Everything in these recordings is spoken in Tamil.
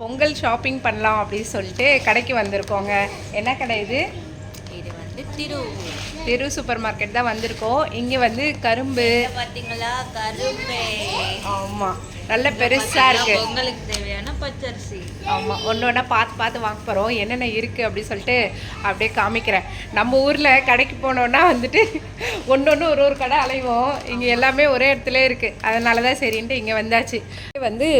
பொங்கல் ஷாப்பிங் பண்ணலாம் அப்படின்னு சொல்லிட்டு கடைக்கு வந்திருக்கோங்க. என்ன கடை இது? இது வந்து திரு. தெரு சூப்பர் மார்க்கெட் தான் வந்திருக்கோம். இங்கே வந்து கரும்பு. பாத்தீங்களா? கரும்பே. ஆமாம் நல்ல பெருசாக இருக்குது பொங்கலுக்கு தேவையான பச்சரிசி. ஆமாம் ஒன்று ஒன்றா பார்த்து பார்த்து வாங்க போகிறோம் என்னென்ன இருக்குது அப்படின்னு சொல்லிட்டு அப்படியே காமிக்கிறேன். நம்ம ஊரில் கடைக்கு போனோன்னா வந்துட்டு ஒன்று ஒன்று ஒரு ஒரு கடை அலைவோம். இங்கே எல்லாமே ஒரே இடத்துல இருக்குது அதனால தான் சரின்ட்டு இங்கே வந்தாச்சு. வந்து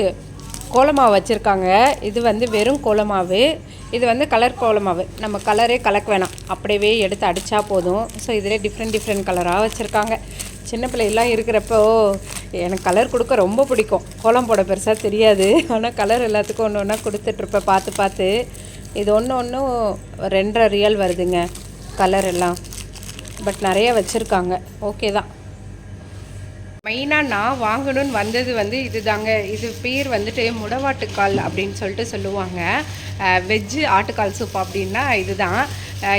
கோலமாவு வச்சுருக்காங்க. இது வந்து வெறும் கோலமாவு. இது வந்து கலர் கோலமாவு. நம்ம கலரே கலக்க வேணாம். அப்படியே எடுத்து அடித்தா போதும். ஸோ இதிலே டிஃப்ரெண்ட் டிஃப்ரெண்ட் கலராக வச்சுருக்காங்க. சின்ன பிள்ளைலாம் இருக்கிறப்போ எனக்கு கலர் கொடுக்க ரொம்ப பிடிக்கும். கோலம் போட பெருசாக தெரியாது. ஆனால் கலர் எல்லாத்துக்கும் ஒன்று ஒன்றா கொடுத்துட்ருப்பேன். பார்த்து பார்த்து. இது ஒன்று ஒன்றும் ரெண்டரை ரியல் வருதுங்க கலர் எல்லாம். பட் நிறைய வச்சுருக்காங்க. ஓகே தான். மெயினாக நான் வாங்கணும்னு வந்தது வந்து இதுதாங்க. இது பேர் வந்துட்டு முடவாட்டுக்கால் அப்படின்னு சொல்லிட்டு சொல்லுவாங்க. வெஜ்ஜு ஆட்டுக்கால் சூப் அப்படின்னா இதுதான்.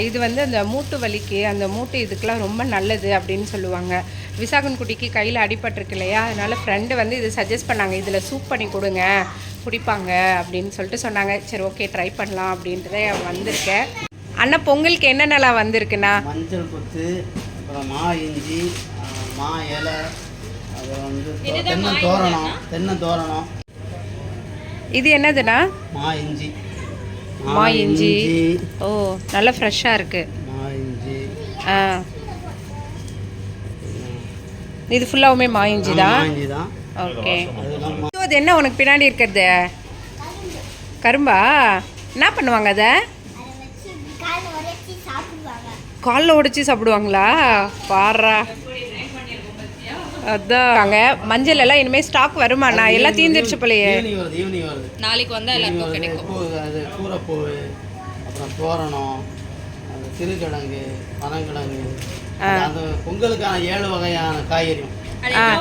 இது வந்து அந்த மூட்டு வலிக்கு அந்த மூட்டு இதுக்கெலாம் ரொம்ப நல்லது அப்படின்னு சொல்லுவாங்க. விசாகன்குட்டிக்கு கையில் அடிபட்டிருக்கு இல்லையா? அதனால் ஃப்ரெண்டு வந்து இது சஜஸ்ட் பண்ணாங்க. இதில் சூப் பண்ணி கொடுங்க குடிப்பாங்க அப்படின்னு சொல்லிட்டு சொன்னாங்க. சரி ஓகே ட்ரை பண்ணலாம் அப்படின்றத வந்திருக்கேன் அண்ணா பொங்கலுக்கு என்னென்னலாம் வந்திருக்குண்ணா? மஞ்சள் கொத்து அப்புறம் மா இஞ்சி மா இலை அப்புறம் வந்து தோ- தென்னை தோரணம் தென்னை தோரணம். இது என்னதுண்ணா? மா இஞ்சி. மா இஞ்சி. ஓ நல்லா ஃப்ரெஷ்ஷாக இருக்குது மா இஞ்சி. ஆ. இது ஃபுல்லாகவுமே மா இஞ்சி மா தான் இஞ்சி தான் ஓகே அது என்ன உனக்கு பின்னாடி இருக்கிறது? கரும்பா? என்ன பண்ணுவாங்க அதை? காலில் உடைச்சி சாப்பிடுவாங்களா? பாடுறா அதான். அங்க மஞ்சள் எல்லாம் இனிமேல் ஸ்டாக் வருமாண்ணா எல்லாம் தீர்ந்துருச்சு போலயே. நாளைக்கு வந்தா வருது. பூ அது கூரைப்பூ அப்புறம் தோரணம் அது சிறுகிழங்கு பனங்கிழங்கு அந்த பொங்கலுக்கான ஏழு வகையான காய்கறியும்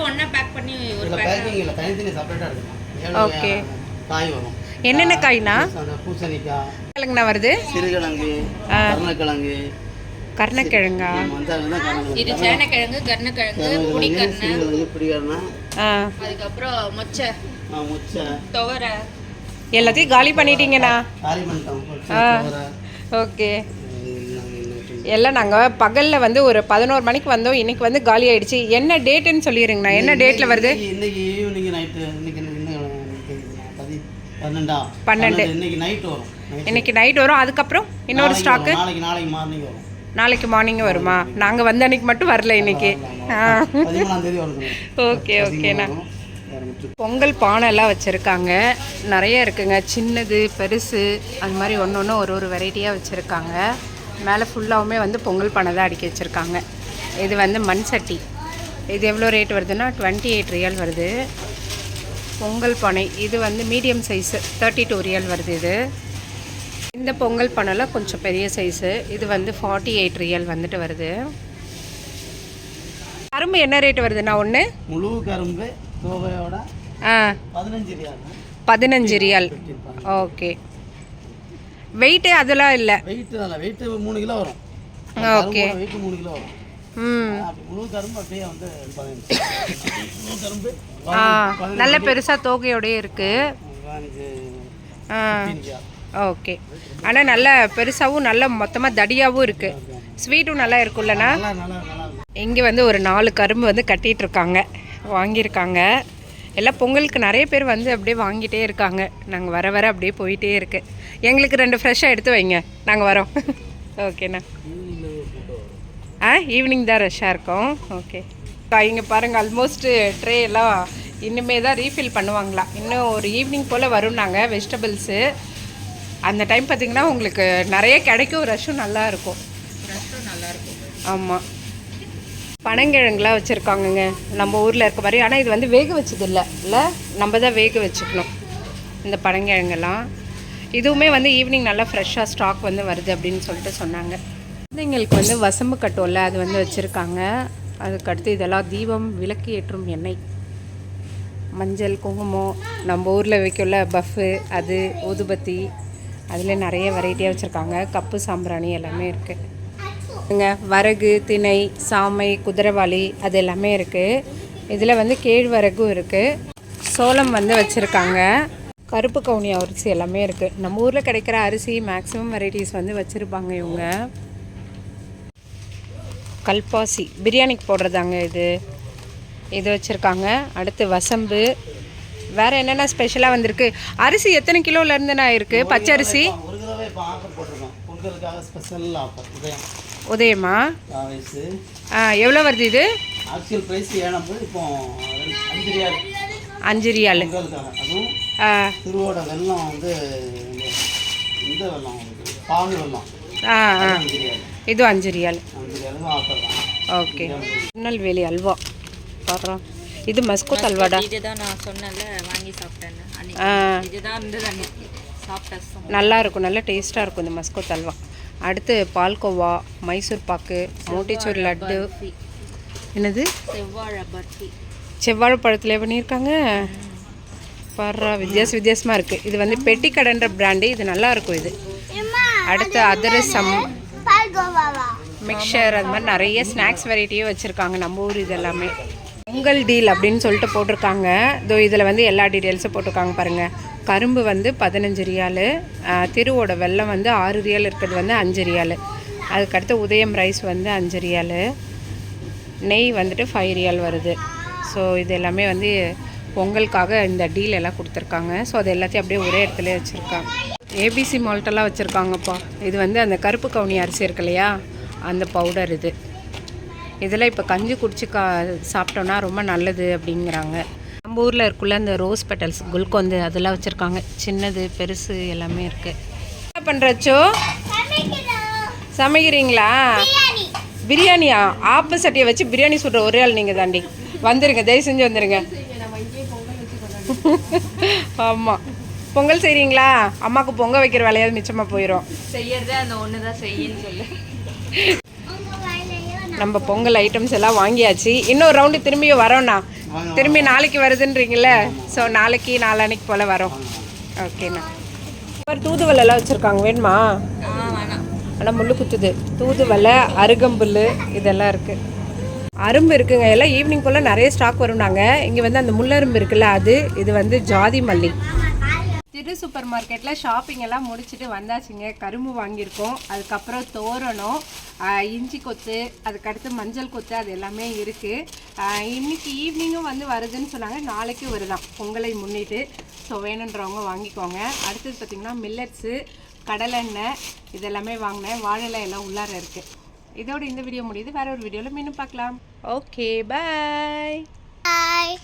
ஒண்ணா பேக் பண்ணி ஒரு பேக்கிங் இல்லை தனித்தனி செப்பரேட்டாக இருக்கும். ஏழு. வகையான காய் வரும். என்னென்ன காய்னா? பூசணிக்காய். கிழங்குண்ணா வருது. சிறுகிழங்கு கருணக்கிழங்கு கருணக்கிழங்கா? இது சேனக்கிழங்கு கருணக்கிழங்கு ஆ. அதுக்கப்புறம் மொச்சை. முச்சை. துவரை. எல்லாத்தையும் காலி பண்ணிட்டீங்கண்ணா? ஓகே. எல்லாம் நாங்கள் பகலில் வந்து ஒரு பதினோரு மணிக்கு வந்தோம். இன்னைக்கு வந்து காலி ஆயிடுச்சு. என்ன டேட்டுன்னு சொல்லிடுங்கண்ணா என்ன டேட்டில் வருது? இன்னைக்கு- ஈவினிங் நைட்டு இன்னைக்கு பன்னெண்டா. இன்னைக்கு நைட் வரும். இன்னைக்கு நைட் வரும். அதுக்கப்புறம் இன்னொரு ஸ்டாக்கு. நாளைக்கு நாளைக்கு மார்னிங் வரும். நாளைக்கு மார்னிங் வருமா? நாங்கள் வந்த அன்னைக்கு மட்டும் வரல இன்னைக்கு. ஓகே ஓகேண்ணா பொங்கல் பானை எல்லாம் வச்சுருக்காங்க. நிறைய இருக்குங்க. சின்னது பெருசு அது மாதிரி ஒன்று ஒன்று ஒரு ஒரு வெரைட்டியாக வச்சுருக்காங்க. மேலே ஃபுல்லாகவுமே வந்து பொங்கல் பானை தான் அடுக்கி வச்சுருக்காங்க. இது வந்து மண் சட்டி. இது எவ்வளோ ரேட் வருதுன்னா டுவெண்ட்டி எயிட் ரியல் வருது. பொங்கல் பானை. இது வந்து மீடியம் சைஸு தேர்ட்டி டூ ரியல் வருது இது. இந்த பொங்கல் பானைலாம் கொஞ்சம் பெரிய சைஸு. இது வந்து ஃபார்ட்டி எயிட் ரியல் வந்துட்டு வருது. கரும்பு என்ன ரேட் வருதுண்ணா ஒன்று முழு கரும்பு தோகையோட ஆ. பதினஞ்சு ரியால் பதினஞ்சு ரியல் ஓகே வெயிட்டு அதெல்லாம் இல்லை. வெயிட் இல்லை. வெயிட் மூணு கிலோ வரும். ஓகே வெயிட் மூணு கிலோ வரும். நல்ல பெருசாக தோகையோடயே ரியால். ஓகே. ஆனால் நல்ல பெருசாகவும் நல்ல மொத்தமாக தடியாகவும் இருக்குது ஸ்வீட்டும் நல்லா இருக்கும்லண்ணா. இங்கே வந்து ஒரு நாலு கரும்பு வந்து கட்டிட்டு இருக்காங்க. வாங்கியிருக்காங்க. எல்லாம் பொங்கலுக்கு நிறைய பேர் வந்து அப்படியே வாங்கிட்டே இருக்காங்க. நாங்கள் வர வர அப்படியே போயிட்டே இருக்கு. எங்களுக்கு ரெண்டு ஃப்ரெஷ்ஷாக எடுத்து வைங்க. நாங்கள் வரோம். ஓகேண்ணா. ஆ ஈவினிங் தான் ரஷ்ஷாக இருக்கும். ஓகே. இங்கே பாருங்கள் ஆல்மோஸ்ட் ட்ரே எல்லாம் இன்னுமே தான் ரீஃபில் பண்ணுவாங்களாம் இன்னும் ஒரு ஈவினிங் போல் வரும் நாங்கள் வெஜிடபிள்ஸு அந்த டைம் பார்த்தீங்கன்னா உங்களுக்கு நிறைய கிடைக்கும். ரஷ்ஷும் நல்லா இருக்கும். நல்லா இருக்கும். ஆமாம் பனங்கிழங்குலாம் வச்சுருக்காங்கங்க. நம்ம ஊரில் இருக்க மாதிரி. ஆனால் இது வந்து வேக வச்சது இல்லை இல்லை நம்ம தான் வேக வச்சுக்கணும். இந்த பனங்கிழங்கெல்லாம் இதுவுமே வந்து ஈவினிங் நல்லா ஃப்ரெஷ்ஷாக ஸ்டாக் வந்து வருது அப்படின்னு சொல்லிட்டு சொன்னாங்க. குழந்தைங்களுக்கு வந்து வசம்பு கட்டும்ல அது வந்து வச்சுருக்காங்க. அதுக்கடுத்து இதெல்லாம் தீபம் விளக்கு ஏற்றும் எண்ணெய். மஞ்சள் குங்குமம். நம்ம ஊரில் வைக்கல பஃப்பு அது ஊதுபத்தி. அதில் நிறைய வெரைட்டியாக வச்சுருக்காங்க. கப்பு சாம்பிராணி எல்லாமே இருக்குது இங்கே வரகு திணை சாமை குதிரைவாளி அது எல்லாமே இருக்குது இதில் வந்து கேழ்வரகும் இருக்குது சோளம் வந்து வச்சுருக்காங்க. கருப்பு கவுனி அரிசி எல்லாமே இருக்குது நம்ம ஊரில் கிடைக்கிற அரிசி மேக்ஸிமம் வெரைட்டிஸ் வந்து வச்சுருப்பாங்க இவங்க. கல்பாசி. பிரியாணிக்கு போடுறதாங்க இது. இது வச்சுருக்காங்க. அடுத்து வசம்பு. வேறு என்னென்ன ஸ்பெஷலாக வந்திருக்கு? அரிசி எத்தனை கிலோலேருந்து நான் இருக்குது பச்சரிசி? உதயம். எவ்வளோ வருது இது? அஞ்சு ரியால். இது அஞ்சு ரியால். ஓகே. திருநெல்வேலி அல்வா. பாடுறோம் இது மஸ்கோத் அல்வாடா இதுதான் நான் சொன்னேன்ல வாங்கி ஆ. இதுதான் இருந்தது அன்னைக்கு. நல்லா இருக்கும் நல்ல டேஸ்ட்டாக இருக்கும் இந்த மஸ்கோத் அல்வா அடுத்து பால்கோவா மைசூர் பாக்கு மோட்டிச்சூர் லட்டு. என்னது? செவ்வாழை பர்ஃபி செவ்வாழை பழத்தில் பண்ணியிருக்காங்க. பாடுறா வித்தியாச வித்தியாசமாக இருக்குது இது வந்து பெட்டி கடைன்ற பிராண்டு இது நல்லா இருக்கும் இது. அடுத்து அதிரசம் மிக்சர் அது மாதிரி நிறைய ஸ்நாக்ஸ் வெரைட்டியும் வச்சுருக்காங்க நம்ம ஊர் இது எல்லாமே பொங்கல் டீல் அப்படின்னு சொல்லிட்டு போட்டிருக்காங்க. இதோ இதில் வந்து எல்லா டீட்டெயில்ஸும் போட்டிருக்காங்க பாருங்கள் கரும்பு வந்து பதினஞ்சு ரியாலு திருவோட வெல்லம் வந்து ஆறு ரியால் இருக்கிறது வந்து அஞ்சு ரியாலு. அதுக்கடுத்து உதயம் ரைஸ் வந்து அஞ்சு ரியாலு. நெய் வந்துட்டு ஃபைவ் ரியால் வருது. ஸோ இது எல்லாமே வந்து பொங்கலுக்காக இந்த டீல் எல்லாம் கொடுத்துருக்காங்க. ஸோ அது எல்லாத்தையும் அப்படியே ஒரே இடத்துல வச்சுருக்காங்க. ஏபிசி மால்ட்டெல்லாம் வச்சுருக்காங்கப்பா. இது வந்து அந்த கருப்பு கவுனி அரிசி இருக்கு இல்லையா? அந்த பவுடர் இது. இதெல்லாம் இப்போ கஞ்சி குடிச்சு கா சாப்பிட்டோன்னா ரொம்ப நல்லது அப்படிங்கிறாங்க. நம்ம ஊரில் இருக்குள்ள அந்த ரோஸ் பெட்டல்ஸ் குல்கொந்து அதெல்லாம் வச்சுருக்காங்க. சின்னது பெருசு எல்லாமே இருக்குது என்ன பண்ணுறச்சோ சமைக்கிறீங்களா? பிரியாணியா? ஆப்ப சட்டியை வச்சு பிரியாணி சுடுற ஒரே ஆள் நீங்கள் தாண்டி. வந்துருங்க தயவு செஞ்சு வந்துருங்க. ஆமாம் பொங்கல் செய்கிறீங்களா அம்மாவுக்கு பொங்கல் வைக்கிற வேலையாவது மிச்சமாக போயிடும் செய்யறதே அந்த ஒன்று தான் செய்யன்னு சொல்லு. நம்ம பொங்கல் ஐட்டம்ஸ் எல்லாம் வாங்கியாச்சு. இன்னொரு ரவுண்டு திரும்பியும் வரோண்ணா. திரும்பி நாளைக்கு வருதுன்றீங்கள ஸோ நாளைக்கு நாளான்னைக்கு போல் வரோம். ஓகேண்ணா ஒரு தூதுவலை எல்லாம் வச்சுருக்காங்க. வேணுமா? ஆனால் முள்ளு குத்துது. தூதுவளை அருகம்புல் இதெல்லாம் இருக்குது அரும்பு இருக்குங்க. எல்லாம் ஈவினிங் போல் நிறைய ஸ்டாக் வரும் நாங்கள் இங்கே வந்து அந்த முள்ளரும்பு இருக்குல்ல அது. இது வந்து ஜாதி மல்லி. திரு சூப்பர் மார்க்கெட்டில் ஷாப்பிங் எல்லாம் முடிச்சுட்டு வந்தாச்சுங்க. கரும்பு வாங்கியிருக்கோம். அதுக்கப்புறம் தோரணம் இஞ்சி கொத்து அதுக்கடுத்து மஞ்சள் கொத்து அது எல்லாமே இருக்குது இன்றைக்கி ஈவினிங்கும் வந்து வருதுன்னு சொன்னாங்க. நாளைக்கு வருதான். பொங்கலை முன்னிட்டு. ஸோ வேணுன்றவங்க வாங்கிக்கோங்க. அடுத்தது பார்த்திங்கன்னா மில்லட்ஸு கடலெண்ணெய் இதெல்லாமே வாங்கினேன். வாழை எல்லாம் உள்ளார இருக்குது இதோட இந்த வீடியோ முடியுது. வேற ஒரு வீடியோவில் மீண்டும் பார்க்கலாம். ஓகே பாய் பாய்